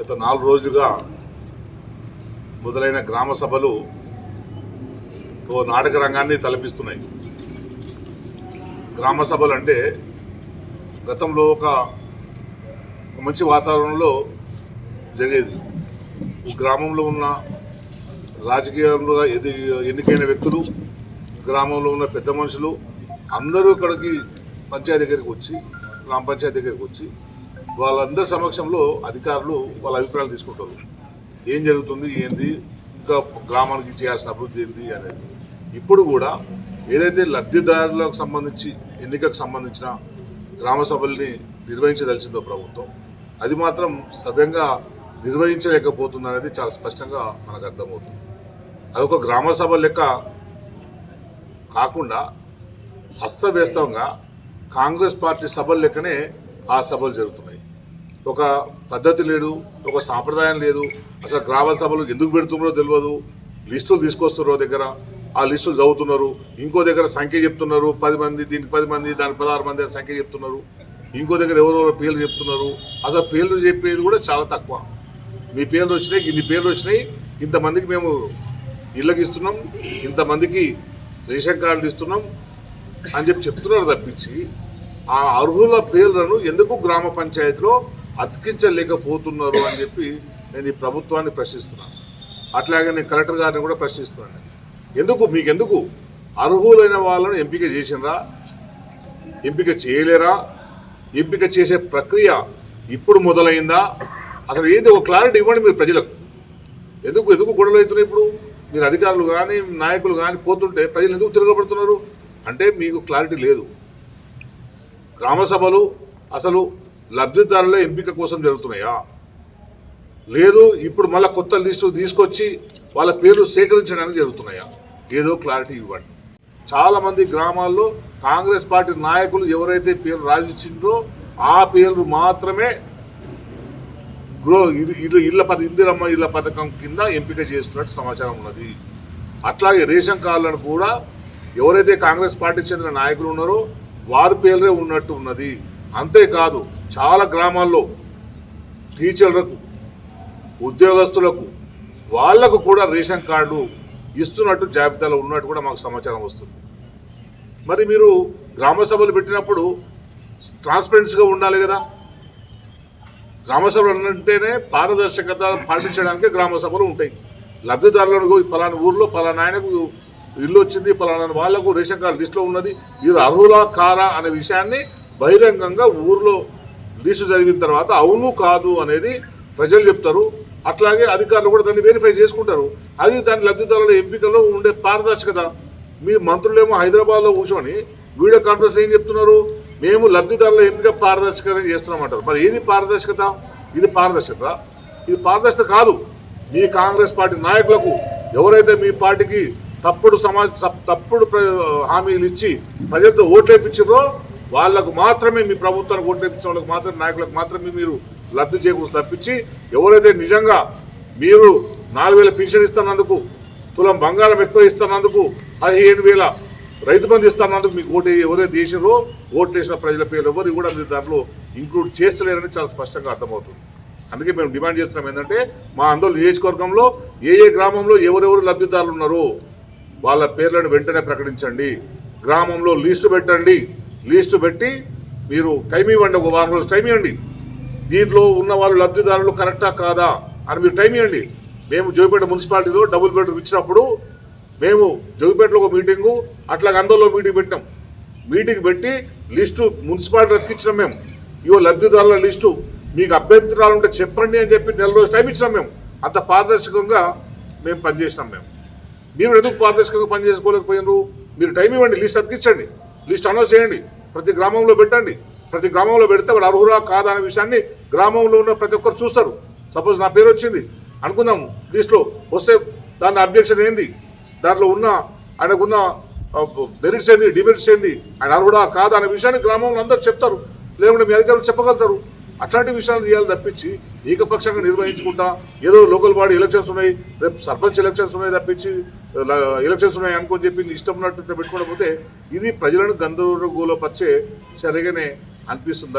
గత నాలుగు రోజులుగా మొదలైన గ్రామ సభలు ఓ నాటక రంగాన్ని తలపిస్తున్నాయి. గ్రామ సభలు అంటే గతంలో ఒక మంచి వాతావరణంలో జరిగేది. గ్రామంలో ఉన్న రాజకీయంలో ఎది ఎన్నికైన వ్యక్తులు గ్రామంలో ఉన్న పెద్ద మనుషులు అందరూ ఇక్కడికి పంచాయతీ దగ్గరికి వచ్చి గ్రామ పంచాయతీ దగ్గరికి వచ్చి వాళ్ళందరి సమక్షంలో అధికారులు వాళ్ళ అభిప్రాయాలు తీసుకుంటారు. ఏం జరుగుతుంది ఏంది ఇంకా గ్రామానికి చేయాల్సిన అభివృద్ధి ఏంది అనేది. ఇప్పుడు కూడా ఏదైతే లబ్ధిదారులకు సంబంధించి ఎన్నికకు సంబంధించిన గ్రామ సభల్ని నిర్వహించదలిచిందో ప్రభుత్వం అది మాత్రం సవ్యంగా నిర్వహించలేకపోతుంది అనేది చాలా స్పష్టంగా మనకు అర్థమవుతుంది. అదొక గ్రామ సభ లెక్క కాకుండా అస్తవ్యస్తంగా కాంగ్రెస్ పార్టీ సభల లెక్కనే ఆ సభలు జరుగుతున్నాయి. ఒక పద్ధతి లేదు ఒక సాంప్రదాయం లేదు. అసలు గ్రామ సభలు ఎందుకు పెడుతున్నారో తెలియదు. లిస్టులు తీసుకొస్తున్నారో దగ్గర. ఆ లిస్టులు చదువుతున్నారు. ఇంకో దగ్గర సంఖ్య చెప్తున్నారు. పది మంది దీనికి పది మంది దానికి పదహారు మంది సంఖ్య చెప్తున్నారు. ఇంకో దగ్గర ఎవరెవరో పేర్లు చెప్తున్నారు. అసలు పేర్లు చెప్పేది కూడా చాలా తక్కువ. మీ పేర్లు వచ్చినాయి ఇన్ని పేర్లు వచ్చినాయి. ఇంతమందికి మేము ఇళ్ళకి ఇస్తున్నాం. ఇంతమందికి రేషన్ కార్డులు ఇస్తున్నాం అని చెప్పి చెప్తున్నారు తప్పించి ఆ అర్హుల పేర్లను ఎందుకు గ్రామ పంచాయతీలో అతికించలేకపోతున్నారు అని చెప్పి నేను ఈ ప్రభుత్వాన్ని ప్రశ్నిస్తున్నాను. అట్లాగే నేను కలెక్టర్ గారిని కూడా ప్రశ్నిస్తున్నాను. ఎందుకు? మీకు ఎందుకు అర్హులైన వాళ్ళను ఎంపిక చేసినరా? ఎంపిక చేయలేరా? ఎంపిక చేసే ప్రక్రియ ఇప్పుడు మొదలైందా? అసలు ఏంది? ఒక క్లారిటీ ఇవ్వండి మీరు ప్రజలకు. ఎందుకు? ఎందుకు గొడవలు అవుతున్నాయి ఇప్పుడు? మీరు అధికారులు కానీ నాయకులు కానీ పోతుంటే ప్రజలు ఎందుకు తిరగబడుతున్నారు? అంటే మీకు క్లారిటీ లేదు. గ్రామ సభలు అసలు లబ్ధిదారుల ఎంపిక కోసం జరుగుతున్నాయా? లేదు ఇప్పుడు మళ్ళీ కొత్త లిస్టు తీసుకొచ్చి వాళ్ళ పేర్లు సేకరించడానికి జరుగుతున్నాయా? ఏదో క్లారిటీ ఇవ్వండి. చాలామంది గ్రామాల్లో కాంగ్రెస్ పార్టీ నాయకులు ఎవరైతే పేర్లు రాజించిండ్రో ఆ పేర్లు మాత్రమే గ్రో ఇల్లు ఇళ్ళ పథ ఇందిరమ్మ ఇళ్ళ పథకం కింద ఎంపిక చేస్తున్నట్టు సమాచారం ఉన్నది. అట్లాగే రేషన్ కార్డులను కూడా ఎవరైతే కాంగ్రెస్ పార్టీకి చెందిన నాయకులు ఉన్నారో వారి పేరే ఉన్నట్టు ఉన్నది. అంతేకాదు చాలా గ్రామాల్లో టీచర్లకు ఉద్యోగస్తులకు వాళ్ళకు కూడా రేషన్ కార్డు ఇస్తున్నట్టు జాబితాలో ఉన్నట్టు కూడా మాకు సమాచారం వస్తుంది. మరి మీరు గ్రామ సభలు పెట్టినప్పుడు ట్రాన్స్పరెన్సీగా ఉండాలి కదా? గ్రామ సభలు అంటేనే పారదర్శకత పాటించడానికి గ్రామ సభలు ఉంటాయి. లబ్ధిదారులకు పలానా ఊర్లో పలానా ఆయనకు ఇల్లు వచ్చింది పలానా వాళ్ళకు రేషన్ కార్డు లిస్టులో ఉన్నది. వీరు అర్హులా కారా అనే విషయాన్ని బహిరంగంగా ఊర్లో లిస్టు చదివిన తర్వాత అవును కాదు అనేది ప్రజలు చెప్తారు. అట్లాగే అధికారులు కూడా దాన్ని వెరిఫై చేసుకుంటారు. అది దాని లబ్ధిదారుల ఎంపికలో ఉండే పారదర్శకత. మీ మంత్రులేమో హైదరాబాద్లో కూర్చొని వీడియో కాన్ఫరెన్స్ ఏం చెప్తున్నారు? మేము లబ్ధిదారుల ఎంపిక పారదర్శకంగా చేస్తున్నామంటారు మరి ఏది పారదర్శకత? ఇది పారదర్శకత. ఇది పారదర్శకత కాదు. మీ కాంగ్రెస్ పార్టీ నాయకులకు ఎవరైతే మీ పార్టీకి తప్పుడు సమాజ తప్- తప్పుడు ప్ర- హామీలు ఇచ్చి ప్రజలతో ఓట్లేపించారో వాళ్ళకు మాత్రమే మీ ప్రభుత్వానికి ఓట్లేపించిన వాళ్ళకి మాత్రమే నాయకులకు మాత్రమే మీరు లబ్ధి చేకూర్చి తప్పించి ఎవరైతే నిజంగా మీరు నాలుగు వేల పింఛన్ ఇస్తున్నందుకు తులం బంగారం ఎక్కువ ఇస్తున్నందుకు పదిహేను వేల రైతు బంధు ఇస్తున్నందుకు మీకు ఓటు ఎవరైతే దేశంలో ఓట్లు వేసిన ప్రజల పేర్లు ఎవరు కూడా మీరు దాంట్లో ఇంక్లూడ్ చేస్తలేరని చాలా స్పష్టంగా అర్థమవుతుంది. అందుకే మేము డిమాండ్ చేస్తున్నాం ఏంటంటే మా అందరూ నియోజకవర్గంలో ఏ ఏ గ్రామంలో ఎవరెవరు లబ్ధిదారులు ఉన్నారో వాళ్ళ పేర్లను వెంటనే ప్రకటించండి. గ్రామంలో లీస్టు పెట్టండి. లీస్టు పెట్టి మీరు టైం ఇవ్వండి. ఒక వారం రోజులు టైం ఇవ్వండి. దీంట్లో ఉన్న వాళ్ళు లబ్ధిదారులు కరెక్టా కాదా అని మీరు టైం ఇవ్వండి. మేము జోగిపేట మున్సిపాలిటీలో డబుల్ బెడ్రూమ్ ఇచ్చినప్పుడు మేము జోగిపేటలో ఒక మీటింగు అట్లా అందరిలో మీటింగ్ పెట్టాం మీటింగ్ పెట్టి లిస్టు మున్సిపాలిటీ రతికిచ్చినాం మేము. ఇవో లబ్ధిదారుల లిస్టు మీకు అభ్యంతరాలు ఉంటే చెప్పండి అని చెప్పి నెల రోజు టైం ఇచ్చినాం మేము. అంత పారదర్శకంగా మేము పనిచేసినాం మేము. మీరు ఎందుకు పారదర్శకంగా పనిచేసుకోలేకపోయినారు మీరు టైం ఇవ్వండి లిస్ట్ అతికించండి లిస్ట్ అనౌన్స్ చేయండి ప్రతి గ్రామంలో పెట్టండి ప్రతి గ్రామంలో పెడితే వాడు అర్హురా కాదా అనే విషయాన్ని గ్రామంలో ఉన్న ప్రతి ఒక్కరు చూస్తారు. సపోజ్ నా పేరు వచ్చింది అనుకుందాము లిస్ట్లో వస్తే దాని అబ్జెక్షన్ ఏంది? దాంట్లో ఉన్న ఆయనకున్న మెరిట్స్ ఏంది డిమెరిట్స్ ఏంది ఆయన అర్హుడా కాదా అనే విషయాన్ని గ్రామంలో అందరూ చెప్తారు. లేకుంటే మీ అధికారులు చెప్పగలుగుతారు. అట్లాంటి విషయాలు తీయాలి తప్పించి ఏకపక్షంగా నిర్వహించుకుంటా. ఏదో లోకల్ బాడీ ఎలక్షన్స్ ఉన్నాయి రేపు సర్పంచ్ ఎలక్షన్స్ ఉన్నాయి తప్పించి ఎలక్షన్స్ ఉన్నాయి అనుకొని చెప్పి నీ ఇష్టం ఉన్నట్టు పెట్టుకోకపోతే ఇది ప్రజలను గందరగోళపరిచే సరిగానే అనిపిస్తుంది.